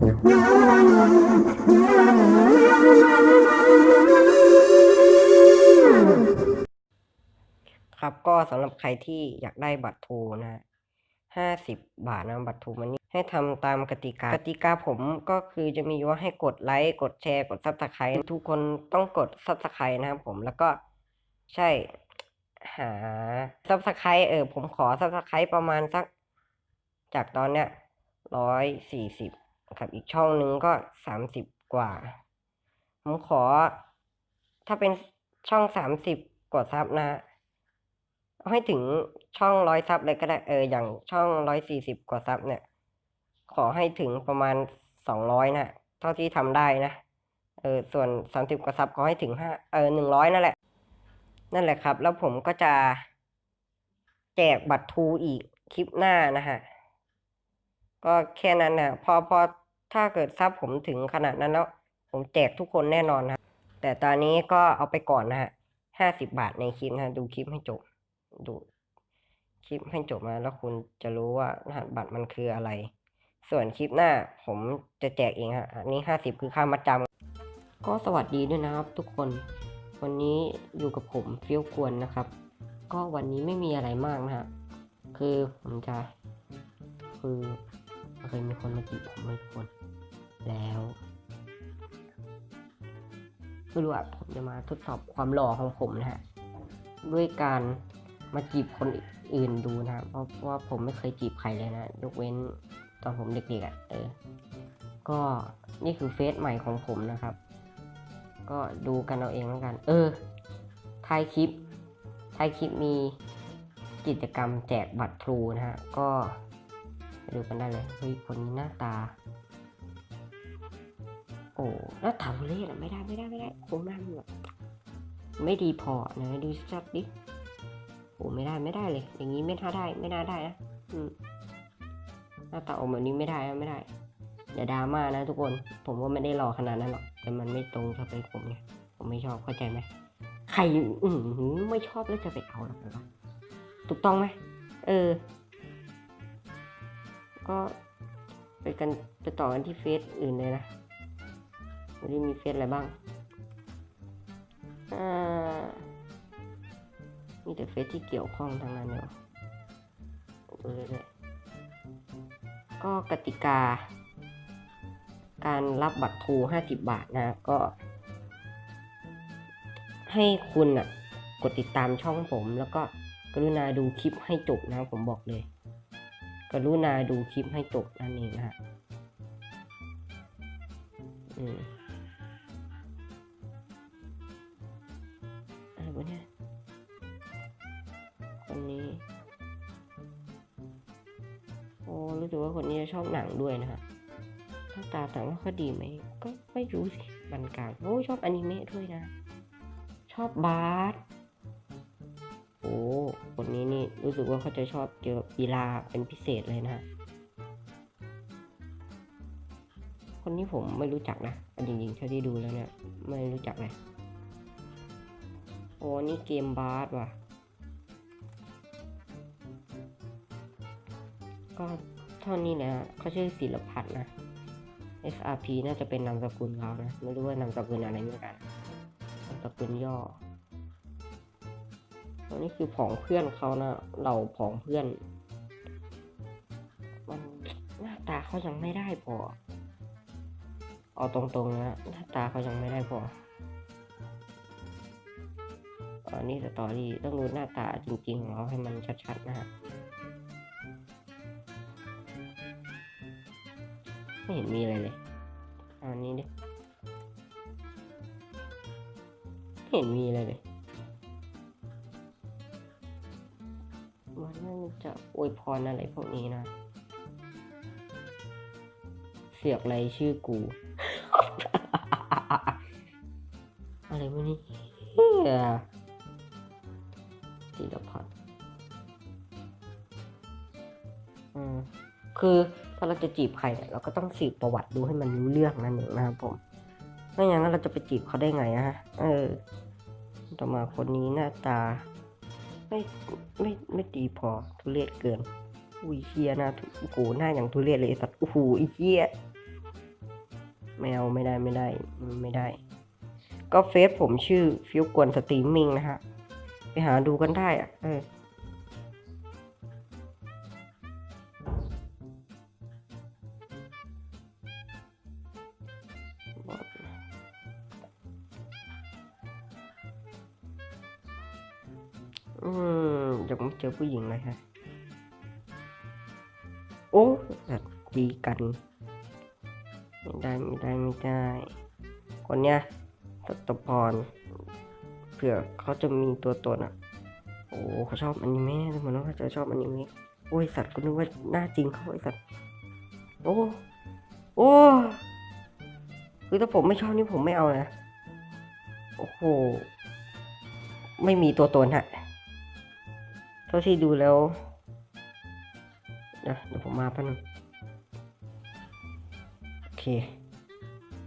ครับก็สำหรับใครที่อยากได้บัตรทูนะห้าสิบบาทนะบัตรทูมันนี่ให้ทำตามกติกากติกาผมก็คือจะมีว่าให้กดไลค์กดแชร์กดซับสไครต์ทุกคนต้องกดซับสไครต์นะครับผมแล้วก็ใช่หาซับสไครต์เออผมขอซับสไครต์ประมาณสัก จากตอนเนี้ยร้อยสี่สิบ ครับอีกช่องหนึ่งก็สามสิบกว่า ผมขอ ถ้าเป็นช่องสามสิบกว่าซับนะเอาให้ถึงช่องร้อยซับเลยก็ได้เอออย่างช่องร้อยสี่สิบกว่าซับเนี่ย ขอให้ถึงประมาณสองร้อยนะเท่าที่ทำได้นะเออส่วนสามสิบกว่าซับขอให้ถึงห้าเออหนึ่งร้อยนั่นแหละ นั่นแหละครับ แล้วผมก็จะแจกบัตรทูอีกคลิปหน้านะฮะก็แค่นั้นนะพอพอ ถ้าเกิดซับผมถึงขนาดนั้นแล้ว ผมแจกทุกคนแน่นอนนะแต่ตอนนี้ก็เอาไปก่อนนะฮะห้าสิบบาทในคลิปนะดูคลิปให้จบ ดูคลิปให้จบมาแล้วคุณจะรู้ว่ารหัสบัตรมันคืออะไร ส่วนคลิปหน้าผมจะแจกเองฮะอันนี้ห้าสิบคือค่ามัดจำก็สวัสดีด้วยนะครับ ทุกคน วันนี้อยู่กับผมเฟี้ยวกวนนะครับ ก็วันนี้ไม่มีอะไรมากนะฮะคือผมจะคือเคยมีคนมาจีบผมเลยทุกคน แล้วไม่รู้อะผมจะมาทดสอบความหล่อของผมนะฮะ ด้วยการมาจีบคนอื่นดูนะเพราะว่าผมไม่เคยจีบใครเลยนะยกเว้นตอนผมเด็กๆอะ่ะเออ ก็นี่คือเฟซใหม่ของผมนะครับ ก็ดูกันเอาเองแล้วกัน เออท้ายคลิปท้ายคลิปมีกิจกรรมแจกบัตรทรูนะฮะ ก็ดูกันได้เลยเฮ้ยคนนี้หน้าตา อ้หน้าตาทุเรศอะไม่ได้ไม่ได้ไม่ได้โครงหน้ามันแบบไม่ดีพอนะดูชัดดิโอ้ไม่ได้ไม่ได้เลย อย่างนี้ไม่น่าได้ไม่น่าได้นะอืมหน้าตาออกแบบนี้ไม่ได้ไม่ได้อย่าดราม่านะทุกคน ผมก็ไม่ได้รอขนาดนั้นหรอก แต่มันไม่ตรงสเปคผมไงผมไม่ชอบเข้าใจไหมใครอืไม่ชอบแล้วจะไปเอาหรอวะถูกต้องไหมเออ ก็ไปกันไปต่อกันที่เฟซอื่นเลยนะ วันนี้มีเฟซอะไรบ้างอ่ามีแต่เฟซที่เกี่ยวข้องทั้งนั้นเลยว่ะดูเรื่อยๆก็กติกา การรับบัตรทูห้าสิบบาทนะก็ ให้คุณอะ กดติดตามช่องผม แล้วก็กรุณาดูคลิปให้จบนะผมบอกเลย กรุณาดูคลิปให้จบนั่นเองนะฮะ อืม ไรวะเนี่ยคนนี้ โอ้รู้สึกว่าคนนี้จะชอบหนังด้วยนะฮะหน้าตาแต่ว่าเขาดีไหม ก็ไม่รู้สิบันกลางโอ้ชอบอนิเมะด้วยนะ ชอบบาสโอ้คนนี้นี่รู้สึกว่าเขาจะชอบเกี่ยวกับกีฬาเป็นพิเศษเลยนะคนนี้ผมไม่รู้จักนะจริงๆเท่าที่ดูแล้วเนี่ยไม่รู้จักเลย โอ้นี่เกมบาสว่ะ ก็เท่านี้นะเขาชื่อศิลพัฒนะ SRP น่าจะเป็นนามสกุลเขานะ ไม่รู้ว่านามสกุลอะไรเหมือนกันนามสกุลย่ออันนี้คือผองเพื่อนเขานะเหล่าผองเพื่อน มันหน้าตาเขายังไม่ได้พอ เอาตรงๆนะ หน้าตาเขายังไม่ได้พอ อันนี้สตอรี่ต้องดูหน้าตาจริงๆของเขาให้มันชัดๆนะฮะไม่เห็นมีอะไรเลยอันนี้ดิไม่เห็นมีอะไรเลยมันน่าจะอวยพรอะไรพวกนี้นะ เสียกอะไรชื่อกู อะไรวะนี่เคือถ้าเราจะจีบใครเนี่ยเราก็ต้องสืบประวัติดูให้มันรู้เรื่องนั่นเองนะครับผมไม่อย่างนั้นเราจะไปจีบเขาได้ไงฮะเออ ต่อมาคนนี้หน้าตา ไม่ไม่ไม่ดีพอทุเรศเกินอุ้ยเฮียน้าทุโอ้โหหน้าอย่างทุเรศเลยไอ้สัตว์โอ้โหไอ้เฮียไม่เอาไม่ได้ไม่ได้ไม่ได้ ก็เฟซผมชื่อฟิวกวนสตรีมมิ่งนะฮะ ไปหาดูกันได้อะเออ อืมยังไม่เจอผู้หญิงเลยฮะ โอ้แบบดีกัน ไม่ได้ไม่ได้ไม่ได้ คนเนี้ยสตพรเผื่อเขาจะมีตัวตนอะ โอ้เขาชอบอนิเมะเหมือนว่าเขาจะชอบอนิเมะโอ้ยสัตว์ก็นึกว่าหน้าจริงเขาไอสัตว์โอ้โอ้คือถ้าผมไม่ชอบนี่ผมไม่เอานะ โอ้โห ไม่มีตัวตนฮะ เท่าที่ดูแล้วเดี๋ยวเดี๋ยวผมมาแป๊บนึงโอเค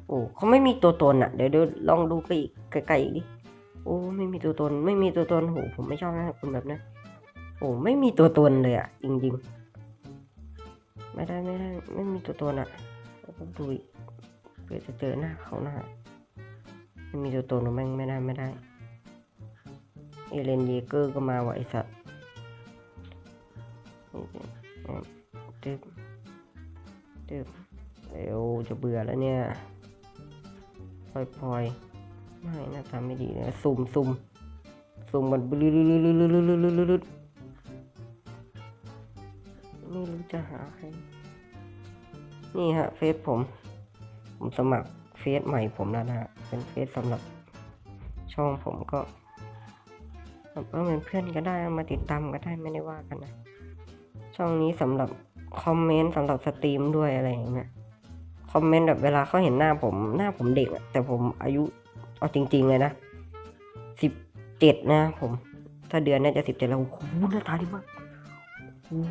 โอ้เขาไม่มีตัวตนอะเดี๋ยวเดี๋ยวลองดูไปอีกไกลๆอีกดิโอ้ไม่มีตัวตน ไม่มีตัวตนโหผมไม่ชอบนะคนแบบนั้นโอ้ไม่มีตัวตนเลยอะจริงๆ ไม่ได้ไม่ได้ไม่มีตัวตนอะต้องดูอีกเพื่อจะเจอหน้าเขาหน้าไม่มีตัวตนหรอแม่งไม่ได้ไม่ได้เอเลนเยเกอร์ก็มาว่ะไอสัตว์ ตึ๊บตึ๊บเร็วจะเบื่อแล้วเนี่ยพลอยพลอยไม่น้าตาไม่ดีเลยซุ่มซุ่มซุ่มมันบลืดไม่รู้จะหาใคร นี่ฮะเฟซผม ผมสมัครเฟซใหม่ผมแล้วนะฮะ เป็นเฟซสำหรับช่องผมก็ก็เป็นเพื่อนก็ได้มาติดตามก็ได้ไม่ได้ว่ากันนะ ช่องนี้สำหรับคอมเมนต์สำหรับสตรีมด้วยอะไรอย่างเงี้ยคอมเมนต์แบบเวลาเขาเห็นหน้าผมหน้าผมเด็กอะแต่ผมอายุเอาจริง ๆ เลยนะสิบเจ็ดนะผม ถ้าเดือนน่าจะสิบเจ็ดแล้วโอ้โหหน้าตาดีมากโอ้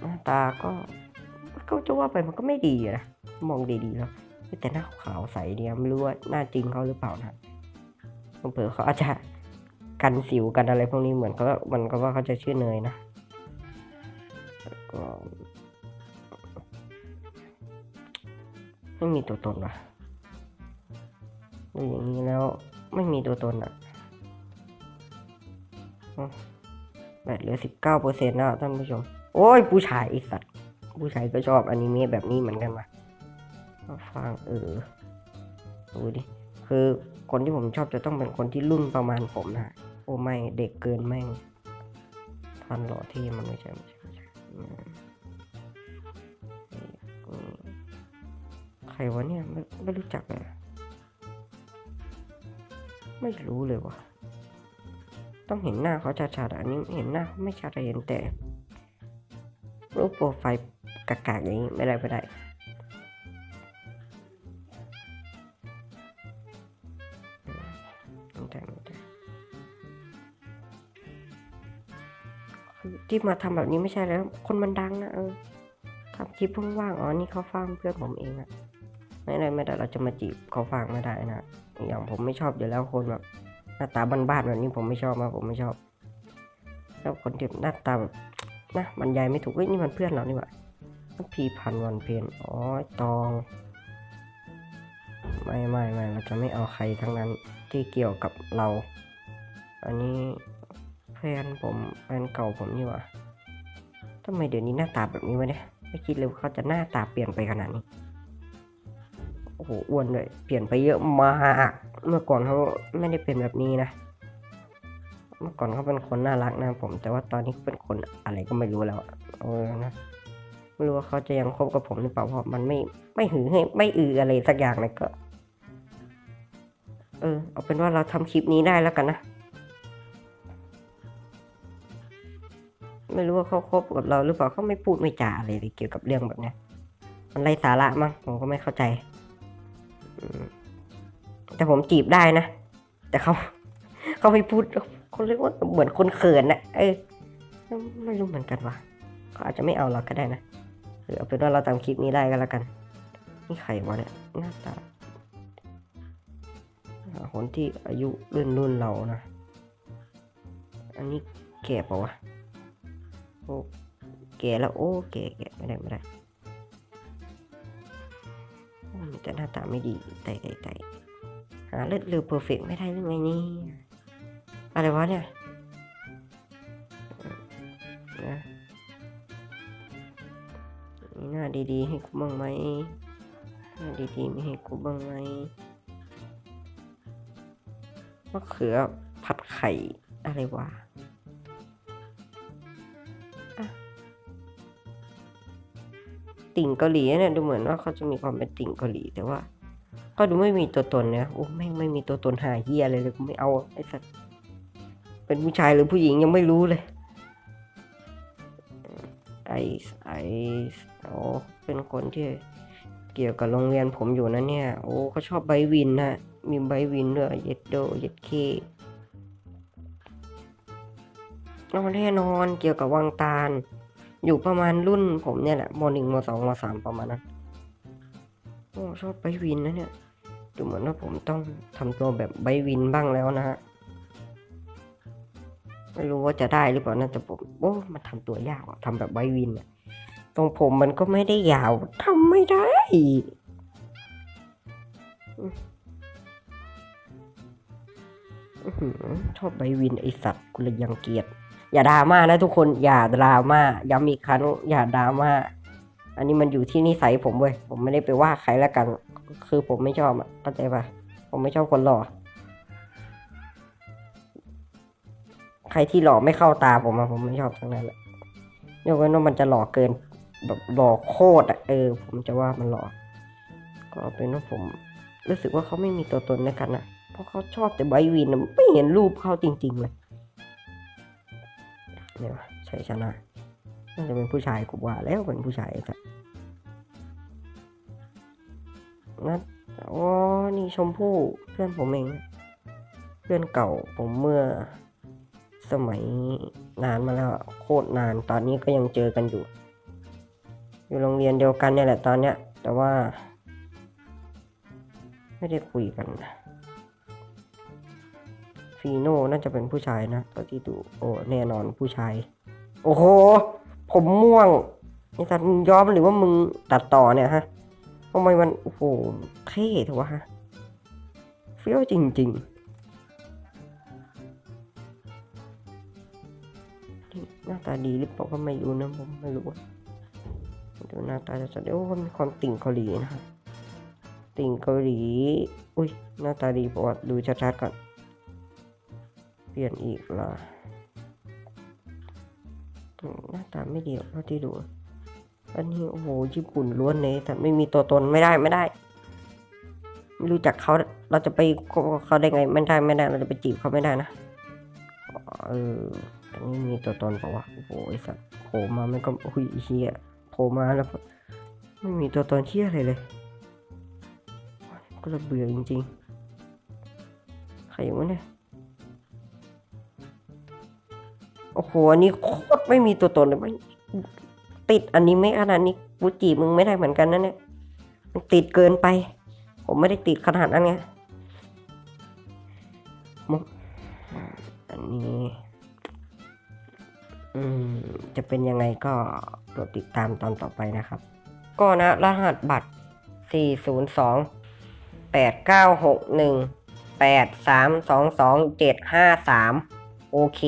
หน้าตาก็ก็จะว่าไปมันก็ไม่ดีนะมองดีๆแล้วแต่หน้าขาวใสเนี่ยไม่รู้ว่าหน้าจริงเขาหรือเปล่านะเผื่อเขาอาจจะ กันสิวกันอะไรพวกนี้เหมือนเขามันก็ว่าเขาจะชื่อเนยนะก็ไม่มีตัวตนว่ะดูอย่างนี้แล้วไม่มีตัวตนอะแบตเหลือสิบเก้าเปอร์เซ็นต์แล้วท่านผู้ชม โอ้ย ผู้ชายไอสัตว์ผู้ชายก็ชอบอนิเมะแบบนี้เหมือนกันมาฟังเออดูดิ คือคนที่ผมชอบจะต้องเป็นคนที่รุ่นประมาณผมนะ อ้ไม่เด็กเกินแม่งทันหล่อที่มันไม่ใช่ไม่ใช่ไม่ใช่ใครวะเนี่ยไม่ไม่รู้จักเลยไม่รู้เลยวะต้องเห็นหน้าเขาชัดๆอันนี้เห็นหน้าเขาไม่ชัดอะเห็นแต่รูปโปรไฟล์กากๆอย่างนี้ไม่ได้ไม่ได้ ที่มาทำแบบนี้ไม่ใช่แล้ว คนมันดังนะเออทำคลิปว่างๆอ๋อนี่เขาฟังเพื่อนผมเองอะไม่ได้ไม่ได้เราจะมาจีบเขาฟังไม่ได้นะอย่างผมไม่ชอบอยู่แล้วคนแบบหน้าตาบ้านๆแบบนี้ผมไม่ชอบนะผมไม่ชอบ แล้วคนที่หน้าตาแบบนะบรรยายไม่ถูกเฮ้ยนี่มันเพื่อนเรานี่หว่าพีพันวันเพนอ๋อตอง ไม่ไม่ไม่เราจะไม่เอาใครทั้งนั้นที่เกี่ยวกับเรา อันนี้ แฟนผมแฟนเก่าผมนี่ว่าทำไมเดี๋ยวนี้หน้าตาแบบนี้วะเนี่ย ไม่คิดเลยว่าเขาจะหน้าตาเปลี่ยนไปขนาดนี้ โอ้โหอ้วนเลย เปลี่ยนไปเยอะมาก เมื่อก่อนเขาไม่ได้เป็นแบบนี้นะ เมื่อก่อนเขาเป็นคนน่ารักนะผม แต่ว่าตอนนี้เป็นคนอะไรก็ไม่รู้แล้ว เออนะไม่รู้ว่าเขาจะยังคบกับผมหรือเปล่าเพราะมันไม่ไม่หือให้ไม่อืออะไรสักอย่างเลยก็ เออ เอาเป็นว่าเราทำคลิปนี้ได้แล้วกันนะ ไม่รู้ว่าเขาคบกับเราหรือเปล่าเขาไม่พูดไม่จาอะไรเลยเกี่ยวกับเรื่องแบบนี้มันไรสาระมั้งผมก็ไม่เข้าใจแต่ผมจีบได้นะ แต่เขาเขาไม่พูดเขาเรียกว่าเหมือนคนเขินนะเออไม่รู้เหมือนกันว่ะเขาอาจจะไม่เอาเราก็ได้นะหรือเอาเป็นว่าเราทำคลิปนี้ได้ก็แล้วกัน นี่ใครวะเนี่ยหน้าตาหาคนที่อายุรุ่นรุ่นเรานะ อันนี้แก่ปะวะ โอ้แก่แล้วโอ้แก่แก่ไม่ได้ไม่ได้แต่หน้าตาไม่ดีแต่ไก่หาเลือดเรือเพอร์เฟกไม่ได้หรือไงนี่อะไรวะเนี่ยนะมีหน้าดีๆให้กูบ้างไหมหน้าดีๆไม่ให้กูบ้างไหมมะเขือผัดไข่อะไรวะ ติ่งเกาหลีเนี่ยดูเหมือนว่าเขาจะมีความเป็นติ่งเกาหลีแต่ว่าก็ดูไม่มีตัวตนเนี่ยโอ้แม่ไม่มีตัวตนหาเฮียอะไรเลยกูไม่เอาไอ้สัตว์เป็นผู้ชายหรือผู้หญิงยังไม่รู้เลยไอซ์ไอซ์โอ้เป็นคนที่เกี่ยวกับโรงเรียนผมอยู่นะเนี่ย โอ้เขาชอบไบวินนะมีไบวินด้วยเย็ดโดเย็ดเค เอาแน่นอนเกี่ยวกับวังตาล อยู่ประมาณรุ่นผมเนี่ยแหละมหนึ่งมสองมสามประมาณนั้นโอ้ชอบไบวินนะเนี่ยดูเหมือนว่าผมต้องทำตัวแบบไบวินบ้างแล้วนะฮะไม่รู้ว่าจะได้หรือเปล่านะแต่ผมโอ้มันทำตัวยากทำแบบไบวินอะตรงผมมันก็ไม่ได้ยาวทำไม่ได้ชอบไบวินไอสัตว์กูเลยยังเกียด อย่าดราม่านะทุกคนอย่าดราม่าย้ำอีกครั้งอย่าดราม่าอันนี้มันอยู่ที่นิสัยผมเว้ยผมไม่ได้ไปว่าใครแล้วกัน คือผมไม่ชอบอะเข้าใจปะผมไม่ชอบคนหล่อใครที่หล่อไม่เข้าตาผมอะผมไม่ชอบทั้งนั้นแหละยกเว้นว่ามันจะหล่อเกิน แบบหล่อโคตรอะเออ ผมจะว่ามันหล่อก็เป็นว่าผมรู้สึกว่าเขาไม่มีตัวตนในกันนะเพราะเขาชอบแต่ไบวินไม่เห็นรูปเขาจริง ๆ เลย นี่วะชัยชนะน่าจะเป็นผู้ชายกูว่าแล้วเป็นผู้ชายไอ้สัสนัดอ๋อนี่ชมพู่เพื่อนผมเอง เพื่อนเก่าผมเมื่อสมัยนานมาแล้วโคตรนานตอนนี้ก็ยังเจอกันอยู่ อยู่โรงเรียนเดียวกันเนี่ยแหละตอนเนี้ย แต่ว่า ไม่ได้คุยกันนะ ฟีโน่น่าจะเป็นผู้ชายนะตอนที่ดูโอ้แน่นอนผู้ชาย โอ้โห ผมม่วงไอ้สัตว์ยอมหรือว่ามึงตัดต่อเนี่ยฮะทำไมมันโอ้โหเท่เถอะวะฮะเฟี้ยวจริง ๆ หน้าตาดีหรือเปล่าก็ไม่รู้นะผมไม่รู้ดูหน้าตาจะจะเดี๋ยวมีความติ่งเกาหลีนะติ่งเกาหลี อุ้ยหน้าตาดีเพระว่าดูชัดๆก่อน ลี่ยนอีกละอืมหน้าตาไม่ดีหรอกเท่าที่ดู อันนี้โอ้โหญี่ปุ่นล้วนเลยแต่ไม่มีตัวตนไม่ได้ไม่ได้ ไม่รู้จักเขาเราจะไปเขาได้ไงไม่ได้ไม่ได้ เราจะไปจีบเขาไม่ได้นะเอออันนี้มีตัวตนเปล่าวะโอ้โหไอสัตว์โผล่มามันก็อุ้ยเฮียโผล่มาแล้วไม่มีตัวตนเชี่ยอะไรเลย ก็ระเบื่อจริงๆใครวะเนี่ย โอ้โห อันนี้โคตรไม่มีตัวตนเลยมันติดอันนี้ไม่ขนาดนี้กูจีบมึงไม่ได้เหมือนกันนะเนี่ยมันติดเกินไป ผมไม่ได้ติดขนาดนั้นไงมุกอันนี้ อืม จะเป็นยังไงก็โปรดติดตามตอนต่อไปนะครับ ก็นะ รหัสบัตร 402 8961 8322 753 โอเค